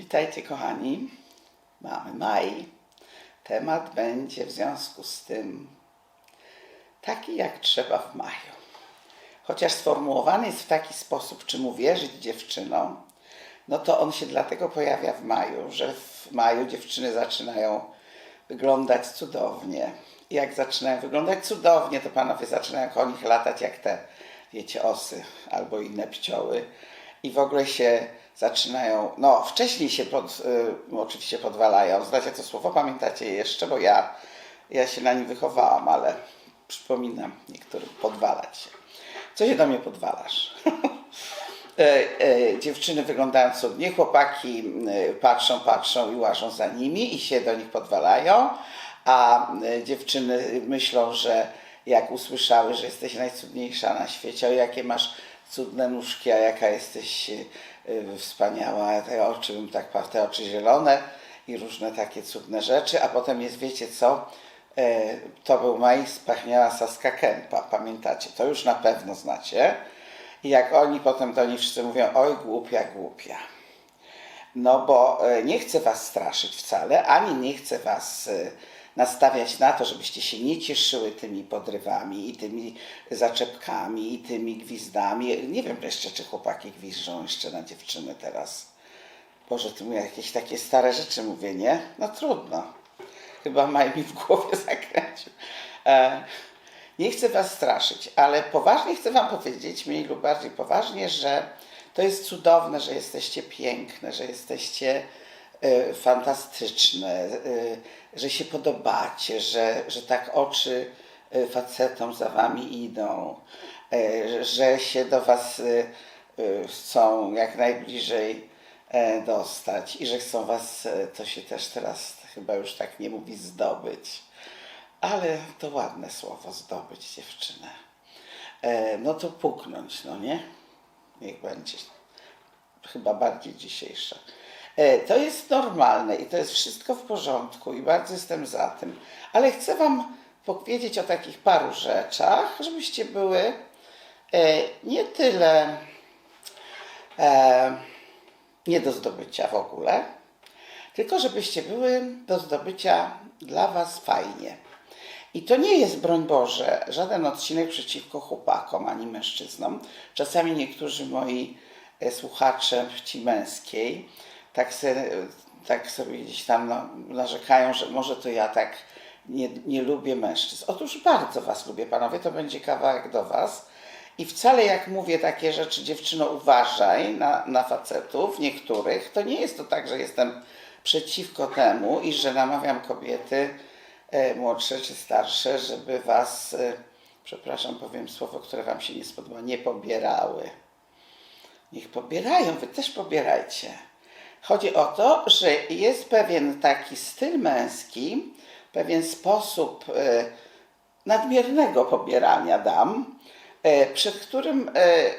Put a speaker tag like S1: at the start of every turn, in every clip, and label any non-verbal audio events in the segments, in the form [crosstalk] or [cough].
S1: Witajcie kochani. Mamy maj. Temat będzie w związku z tym taki jak trzeba w maju. Chociaż sformułowany jest w taki sposób, czym uwierzyć dziewczynom, no to on się dlatego pojawia w maju, że w maju dziewczyny zaczynają wyglądać cudownie. I jak zaczynają wyglądać cudownie, to panowie zaczynają koło nich latać jak te, wiecie, osy albo inne pcioły. I w ogóle się zaczynają, no wcześniej się pod, y, oczywiście podwalają. Znacie to słowo, pamiętacie je jeszcze, bo ja, ja się na nim wychowałam, ale przypominam niektórym podwalać się. Co się do mnie podwalasz? [laughs] E, e, dziewczyny wyglądają cudnie, chłopaki e, patrzą, patrzą i łażą za nimi i się do nich podwalają, a e, dziewczyny myślą, że jak usłyszały, że jesteś najcudniejsza na świecie, o jakie masz cudne nóżki, a jaka jesteś e, e, wspaniała, te oczy, bym tak pa- te oczy zielone i różne takie cudne rzeczy, a potem jest, wiecie co, e, to był maj, spachniała Saska Kępa, pamiętacie, to już na pewno znacie. I jak oni potem do nich wszyscy mówią, oj głupia, głupia. No bo nie chcę was straszyć wcale, ani nie chcę was nastawiać na to, żebyście się nie cieszyły tymi podrywami i tymi zaczepkami i tymi gwizdami. Nie wiem jeszcze, czy chłopaki gwiżdżą jeszcze na dziewczyny teraz. Boże, ty mu jakieś takie stare rzeczy mówię, nie? No trudno. Chyba Maj mi w głowie [laughs] zakręcił. E, nie chcę was straszyć, ale poważnie chcę wam powiedzieć, mniej lub bardziej poważnie, że to jest cudowne, że jesteście piękne, że jesteście fantastyczne, e, że się podobacie, że, że tak oczy e, facetom za wami idą, e, że się do was e, e, chcą jak najbliżej e, dostać i że chcą was, e, to się też teraz chyba już tak nie mówi, zdobyć. Ale to ładne słowo, zdobyć dziewczynę. E, no to puknąć, no nie? Niech będzie. Chyba bardziej dzisiejsza. E, to jest normalne i to jest wszystko w porządku i bardzo jestem za tym. Ale chcę Wam powiedzieć o takich paru rzeczach, żebyście były e, nie tyle e, nie do zdobycia w ogóle, tylko żebyście były do zdobycia dla Was fajnie. I to nie jest, broń Boże, żaden odcinek przeciwko chłopakom ani mężczyznom. Czasami niektórzy moi słuchacze płci męskiej tak, se, tak sobie gdzieś tam no, narzekają, że może to ja tak nie, nie lubię mężczyzn. Otóż bardzo Was lubię, panowie, to będzie kawałek do Was. I wcale jak mówię takie rzeczy, dziewczyno, uważaj na, na facetów, niektórych, to nie jest to tak, że jestem przeciwko temu i że namawiam kobiety e, młodsze czy starsze, żeby was, e, przepraszam, powiem słowo, które wam się nie spodoba, nie pobierały. Niech pobierają, wy też pobierajcie. Chodzi o to, że jest pewien taki styl męski, pewien sposób e, nadmiernego pobierania dam, e, przed którym e,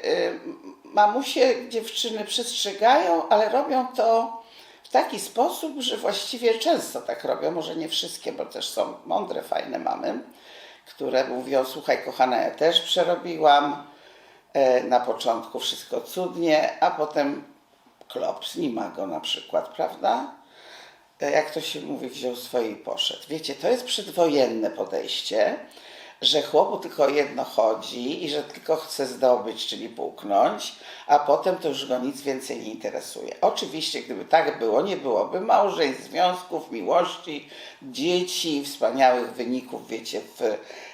S1: mamusie dziewczyny przestrzegają, ale robią to w taki sposób, że właściwie często tak robią, może nie wszystkie, bo też są mądre, fajne mamy, które mówią, słuchaj kochana, ja też przerobiłam, na początku wszystko cudnie, a potem klops, nie ma go na przykład, prawda? E, jak to się mówi, wziął swoje i poszedł. Wiecie, to jest przedwojenne podejście, że chłopu tylko jedno chodzi i że tylko chce zdobyć, czyli puknąć, a potem to już go nic więcej nie interesuje. Oczywiście, gdyby tak było, nie byłoby małżeństw, związków, miłości, dzieci, wspaniałych wyników, wiecie, w,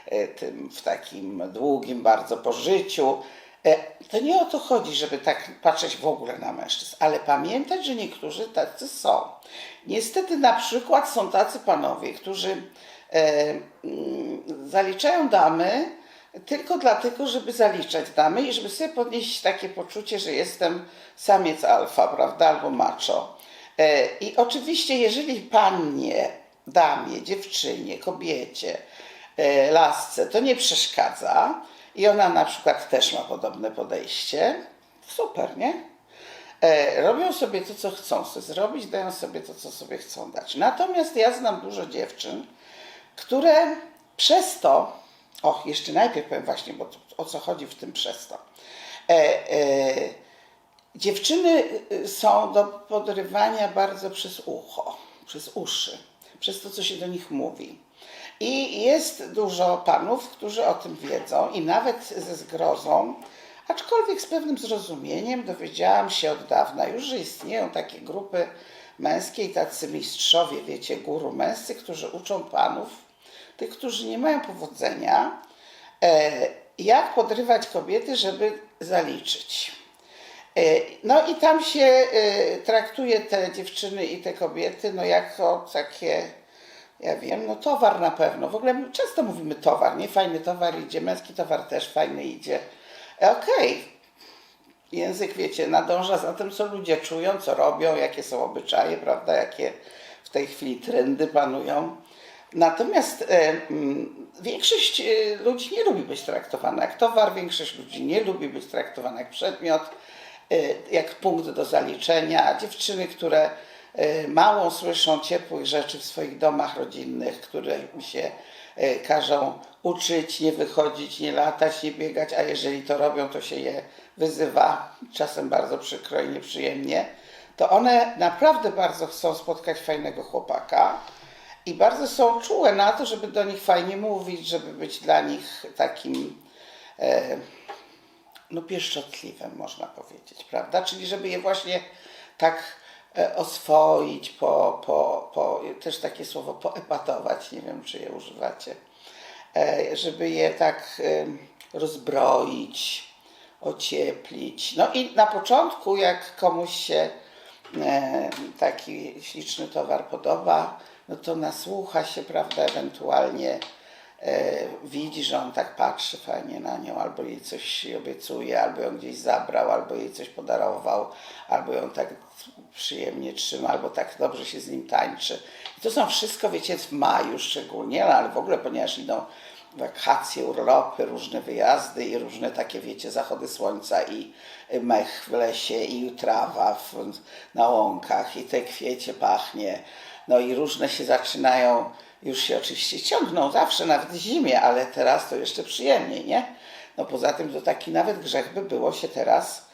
S1: e, tym, w takim długim bardzo pożyciu. E, To nie o to chodzi, żeby tak patrzeć w ogóle na mężczyzn, ale pamiętać, że niektórzy tacy są. Niestety na przykład są tacy panowie, którzy e, mm, zaliczają damy tylko dlatego, żeby zaliczać damy i żeby sobie podnieść takie poczucie, że jestem samiec alfa, prawda, albo macho. E, I oczywiście, jeżeli pannie, damie, dziewczynie, kobiecie, lasce to nie przeszkadza i ona na przykład też ma podobne podejście, super, nie? E, robią sobie to, co chcą sobie zrobić, dają sobie to, co sobie chcą dać. Natomiast ja znam dużo dziewczyn, które przez to, o, jeszcze najpierw powiem właśnie, bo to, o co chodzi w tym przez to. E, e, Dziewczyny y, są do podrywania bardzo przez ucho, przez uszy, przez to, co się do nich mówi. I jest dużo panów, którzy o tym wiedzą i nawet ze zgrozą, aczkolwiek z pewnym zrozumieniem dowiedziałam się od dawna już, że istnieją takie grupy męskie i tacy mistrzowie, wiecie, guru męscy, którzy uczą panów, tych, którzy nie mają powodzenia, e, jak podrywać kobiety, żeby zaliczyć. E, No i tam się e, traktuje te dziewczyny i te kobiety no jako takie, ja wiem, no towar na pewno. W ogóle często mówimy towar, nie? Fajny towar idzie, męski towar też fajny idzie. E, Okej, język, wiecie, nadąża za tym, co ludzie czują, co robią, jakie są obyczaje, prawda, jakie w tej chwili trendy panują. Natomiast e, mm, większość e, ludzi nie lubi być traktowana jak towar, większość ludzi nie lubi być traktowana jak przedmiot, e, jak punkt do zaliczenia. Dziewczyny, które mało słyszą ciepłych rzeczy w swoich domach rodzinnych, które im się e, każą uczyć, nie wychodzić, nie latać, nie biegać, a jeżeli to robią, to się je wyzywa, czasem bardzo przykro i nieprzyjemnie, to one naprawdę bardzo chcą spotkać fajnego chłopaka i bardzo są czułe na to, żeby do nich fajnie mówić, żeby być dla nich takim e, no pieszczotliwym, można powiedzieć, prawda? Czyli żeby je właśnie tak e, oswoić, po, po, po, też takie słowo poepatować, nie wiem, czy je używacie, e, żeby je tak e, rozbroić, ocieplić. No i na początku, jak komuś się e, taki śliczny towar podoba, no to nasłucha się, prawda, ewentualnie e, widzi, że on tak patrzy fajnie na nią, albo jej coś obiecuje, albo ją gdzieś zabrał, albo jej coś podarował, albo ją tak przyjemnie trzyma, albo tak dobrze się z nim tańczy. I to są wszystko, wiecie, w maju szczególnie, no, ale w ogóle, ponieważ idą wakacje, urlopy, różne wyjazdy i różne takie, wiecie, zachody słońca i mech w lesie i trawa w, na łąkach i te kwiecie pachnie. No i różne się zaczynają, już się oczywiście ciągną zawsze, nawet w zimie, ale teraz to jeszcze przyjemniej, nie? No poza tym to taki nawet grzech by było się teraz,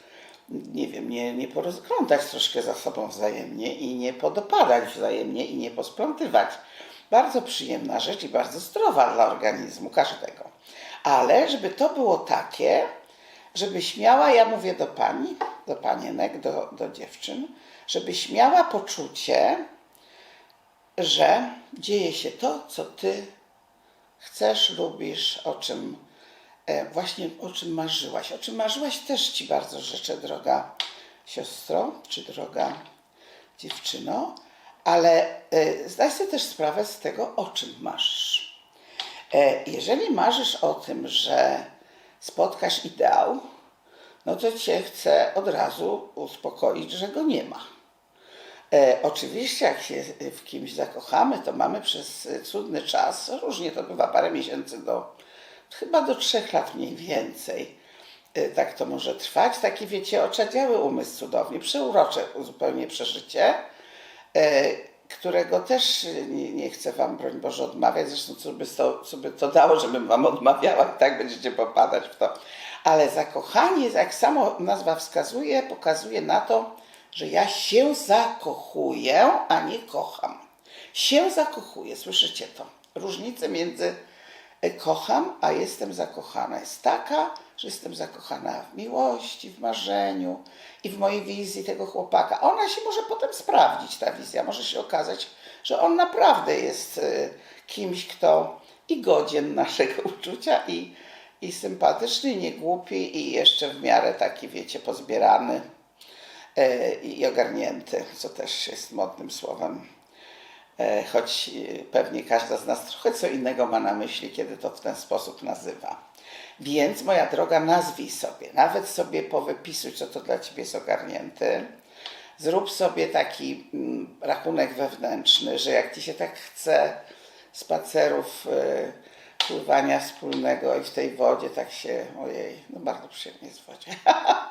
S1: nie wiem, nie, nie porozglądać troszkę za sobą wzajemnie i nie podopadać wzajemnie i nie posplątywać. Bardzo przyjemna rzecz i bardzo zdrowa dla organizmu każdego. Ale żeby to było takie, żebyś miała, ja mówię do pani, do panienek, do, do dziewczyn, żebyś miała poczucie, że dzieje się to, co ty chcesz, lubisz, o czym właśnie o czym marzyłaś. O czym marzyłaś też ci bardzo życzę, droga siostro, czy droga dziewczyno, ale e, zdaj sobie też sprawę z tego, o czym marzysz. E, jeżeli marzysz o tym, że spotkasz ideał, no to cię chcę od razu uspokoić, że go nie ma. E, oczywiście, jak się w kimś zakochamy, to mamy przez cudny czas, różnie to bywa, parę miesięcy do chyba do trzech lat mniej więcej. E, Tak to może trwać. Taki, wiecie, oczadziały umysł cudownie, przeurocze zupełnie przeżycie, e, którego też nie, nie chcę Wam, broń Boże, odmawiać. Zresztą, co by to, co by to dało, żebym Wam odmawiała, i tak będziecie popadać w to. Ale zakochanie, jak samo nazwa wskazuje, pokazuje na to, że ja się zakochuję, a nie kocham. Się zakochuję, słyszycie to? Różnica między kocham, a jestem zakochana jest taka, że jestem zakochana w miłości, w marzeniu i w mojej wizji tego chłopaka. Ona się może potem sprawdzić, ta wizja. Może się okazać, że on naprawdę jest e, kimś, kto i godzien naszego [laughs] uczucia, i, i sympatyczny, i nie głupi, i jeszcze w miarę taki, wiecie, pozbierany e, i ogarnięty, co też jest modnym słowem. E, Choć e, pewnie każda z nas trochę co innego ma na myśli, kiedy to w ten sposób nazywa. Więc, moja droga, nazwij sobie, nawet sobie powypisuj, co to dla ciebie jest ogarnięty. Zrób sobie taki mm, rachunek wewnętrzny, że jak ci się tak chce spacerów, e, pływania wspólnego i w tej wodzie tak się, ojej, no bardzo przyjemnie jest w wodzie.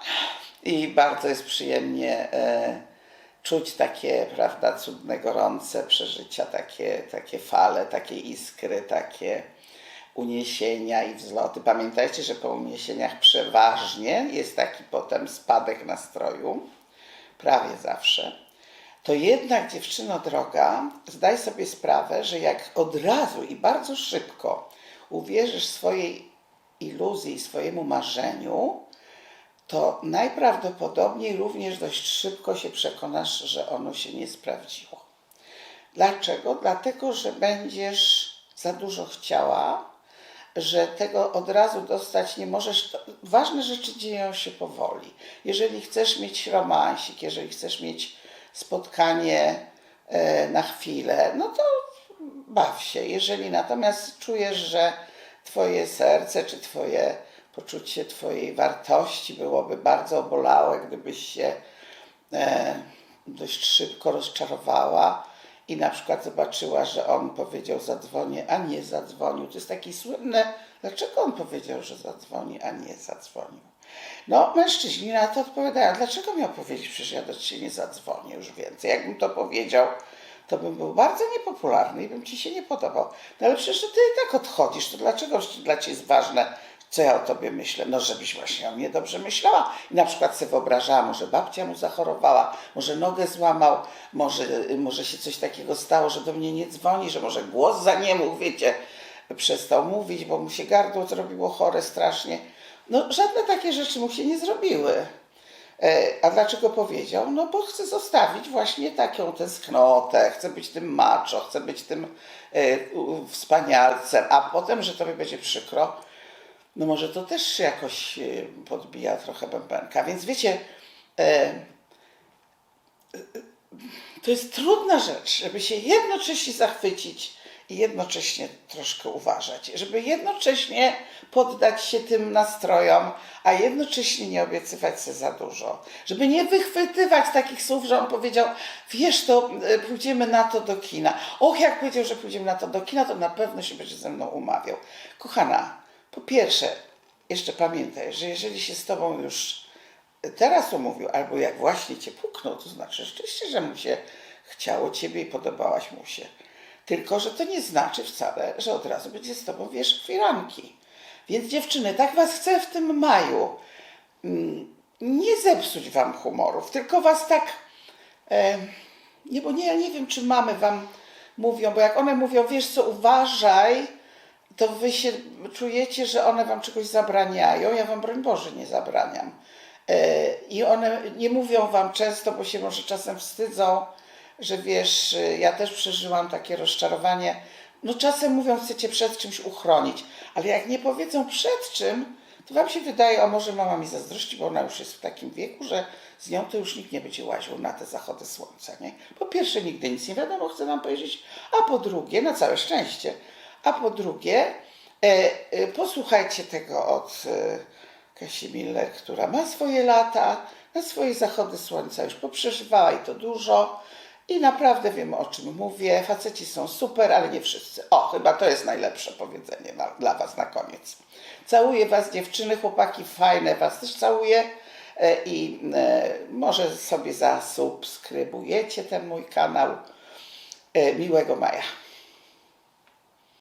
S1: [laughs] I bardzo jest przyjemnie czuć takie, prawda, cudne, gorące przeżycia, takie, takie fale, takie iskry, takie uniesienia i wzloty. Pamiętajcie, że po uniesieniach przeważnie jest taki potem spadek nastroju, prawie zawsze. To jednak, dziewczyno droga, zdaj sobie sprawę, że jak od razu i bardzo szybko uwierzysz swojej iluzji, swojemu marzeniu, to najprawdopodobniej również dość szybko się przekonasz, że ono się nie sprawdziło. Dlaczego? Dlatego, że będziesz za dużo chciała, że tego od razu dostać nie możesz. Ważne rzeczy dzieją się powoli. Jeżeli chcesz mieć romansik, jeżeli chcesz mieć spotkanie e, na chwilę, no to baw się. Jeżeli natomiast czujesz, że Twoje serce czy Twoje poczucie Twojej wartości byłoby bardzo obolałe, gdybyś się e, dość szybko rozczarowała i na przykład zobaczyła, że on powiedział zadzwonię, a nie zadzwonił. To jest takie słynne, dlaczego on powiedział, że zadzwoni, a nie zadzwonił. No, mężczyźni na to odpowiadają, dlaczego miał powiedzieć, przecież ja do ciebie nie zadzwonię już więcej. Jakbym to powiedział, to bym był bardzo niepopularny i bym ci się nie podobał. No ale przecież ty i tak odchodzisz, to dlaczego dla ciebie jest ważne, co ja o tobie myślę? No, żebyś właśnie o mnie dobrze myślała. I na przykład sobie wyobrażała, może babcia mu zachorowała, może nogę złamał, może, może się coś takiego stało, że do mnie nie dzwoni, że może głos zaniemógł, wiecie, przestał mówić, bo mu się gardło zrobiło chore strasznie. No, żadne takie rzeczy mu się nie zrobiły. E, A dlaczego powiedział? No bo chce zostawić właśnie taką tęsknotę, chce być tym macho, chce być tym e, u- wspanialcem, a potem, że tobie będzie przykro, no może to też jakoś e, podbija trochę bębenka. Więc wiecie, e, to jest trudna rzecz, żeby się jednocześnie zachwycić i jednocześnie troszkę uważać, żeby jednocześnie poddać się tym nastrojom, a jednocześnie nie obiecywać sobie za dużo, żeby nie wychwytywać takich słów, że on powiedział, wiesz, to e, pójdziemy na to do kina. Och, jak powiedział, że pójdziemy na to do kina, to na pewno się będzie ze mną umawiał. Kochana, po pierwsze, jeszcze pamiętaj, że jeżeli się z tobą już teraz umówił, albo jak właśnie cię puknął, to znaczy rzeczywiście, że mu się chciało ciebie i podobałaś mu się. Tylko, że to nie znaczy wcale, że od razu będzie z tobą, wiesz, firanki. Więc dziewczyny, tak was chcę w tym maju mm, nie zepsuć wam humorów, tylko was tak, e, nie, bo nie, ja nie wiem, czy mamy wam mówią, bo jak one mówią, wiesz co, uważaj, to wy się czujecie, że one wam czegoś zabraniają. Ja wam, broń Boże, nie zabraniam. E, I one nie mówią wam często, bo się może czasem wstydzą, że wiesz, e, ja też przeżyłam takie rozczarowanie. No czasem mówią, chcecie przed czymś uchronić, ale jak nie powiedzą przed czym, to wam się wydaje, a może mama mi zazdrości, bo ona już jest w takim wieku, że z nią to już nikt nie będzie łaził na te zachody słońca, nie? Po pierwsze, nigdy nic nie wiadomo, chcę wam powiedzieć, a po drugie, na całe szczęście, a po drugie, e, e, posłuchajcie tego od e, Kasi Miller, która ma swoje lata, na swoje zachody słońca już poprzeżywała i to dużo. I naprawdę wiem o czym mówię. Faceci są super, ale nie wszyscy. O, chyba to jest najlepsze powiedzenie na, dla Was na koniec. Całuję Was dziewczyny, chłopaki, fajne Was też całuję. I może sobie zasubskrybujecie ten mój kanał. Miłego maja.